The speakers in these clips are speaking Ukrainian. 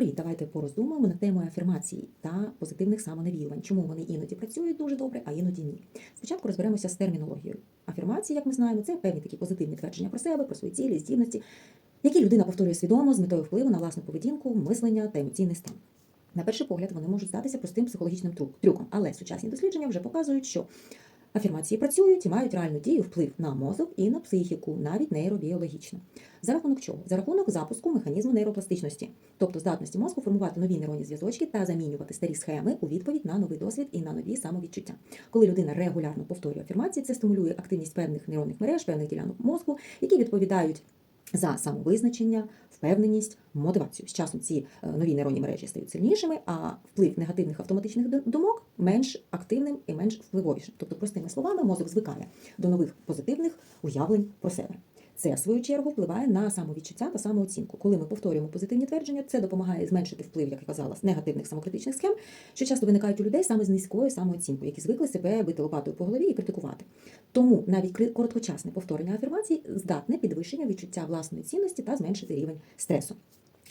Привіт, давайте пороздумаємо на тему афірмації та позитивних самонавіювань. Чому вони іноді працюють дуже добре, а іноді ні. Спочатку розберемося з термінологією. Афірмації, як ми знаємо, це певні такі позитивні твердження про себе, про свої цілі, здібності, які людина повторює свідомо з метою впливу на власну поведінку, мислення та емоційний стан. На перший погляд вони можуть здатися простим психологічним трюком, але сучасні дослідження вже показують, що афірмації працюють і мають реальну дію вплив на мозок і на психіку, навіть нейробіологічно. За рахунок чого? За рахунок запуску механізму нейропластичності, тобто здатності мозку формувати нові нейронні зв'язочки та замінювати старі схеми у відповідь на новий досвід і на нові самовідчуття. Коли людина регулярно повторює афірмації, це стимулює активність певних нейронних мереж, певних ділянок мозку, які відповідають за самовизначення, впевненість, мотивацію. З часом ці е, нові нейронні мережі стають сильнішими, а вплив негативних автоматичних думок менш активним і менш впливовішим. Тобто, простими словами, мозок звикає до нових позитивних уявлень про себе. Це, в свою чергу, впливає на самовідчуття та самооцінку. Коли ми повторюємо позитивні твердження, це допомагає зменшити вплив, як я казала, негативних самокритичних схем, що часто виникають у людей саме з низькою самооцінкою, які звикли себе бити лопатою по голові і критикувати. Тому навіть короткочасне повторення афірмацій здатне підвищення відчуття власної цінності та зменшити рівень стресу.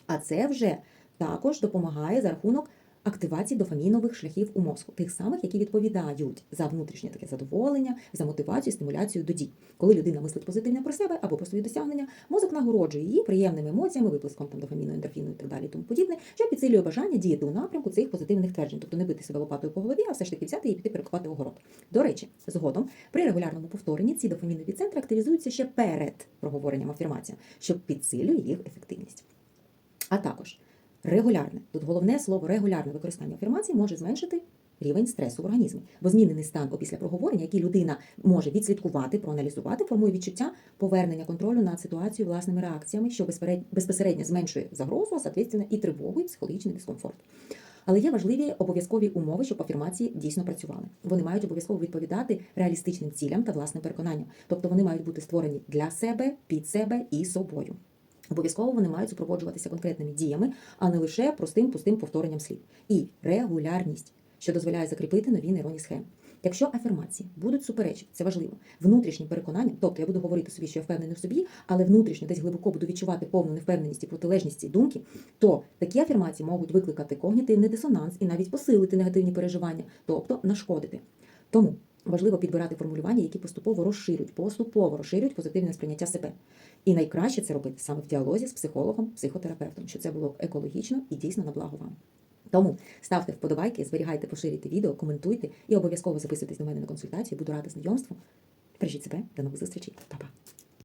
А це вже також допомагає за рахунок активації дофамінових шляхів у мозку, тих самих, які відповідають за внутрішнє таке задоволення, за мотивацію, стимуляцію до дій. Коли людина мислить позитивно про себе або про свої досягнення, мозок нагороджує її приємними емоціями, виплеском там дофаміну, ендорфіну і так далі, і тому подібне, що підсилює бажання діяти у напрямку цих позитивних тверджень, тобто не бити себе лопатою по голові, а все ж таки взяти і піти перекопати огород. До речі, згодом при регулярному повторенні ці дофамінові центри активізуються ще перед проговоренням афірмації, що підсилює їх ефективність. А також регулярне, тут головне слово регулярне використання афірмацій може зменшити рівень стресу в організмі, бо змінений стан опісля проговорення, який людина може відслідкувати, проаналізувати, формує відчуття повернення контролю над ситуацією власними реакціями, що безпосередньо зменшує загрозу, а соответственно, і тривогу, і психологічний дискомфорт. Але є важливі обов'язкові умови, щоб афірмації дійсно працювали. Вони мають обов'язково відповідати реалістичним цілям та власним переконанням. Тобто вони мають бути створені для себе, під себе і собою. Обов'язково вони мають супроводжуватися конкретними діями, а не лише простим пустим повторенням слів. І регулярність, що дозволяє закріпити нові нейронні схеми. Якщо афірмації будуть суперечити, це важливо, внутрішнім переконанням, тобто я буду говорити собі, що я впевнений в собі, але внутрішньо десь глибоко буду відчувати повну невпевненість і протилежність цієї думки, то такі афірмації можуть викликати когнітивний дисонанс і навіть посилити негативні переживання, тобто нашкодити. Тому важливо підбирати формулювання, які поступово розширюють, поступово розширюють позитивне сприйняття себе. І найкраще це робити саме в діалозі з психологом, психотерапевтом, щоб це було екологічно і дійсно на благо вам. Тому ставте вподобайки, зберігайте, поширюйте відео, коментуйте і обов'язково записуйтесь до мене на консультацію. Буду рада знайомству. Бережіть себе, до нових зустрічей. Па-па.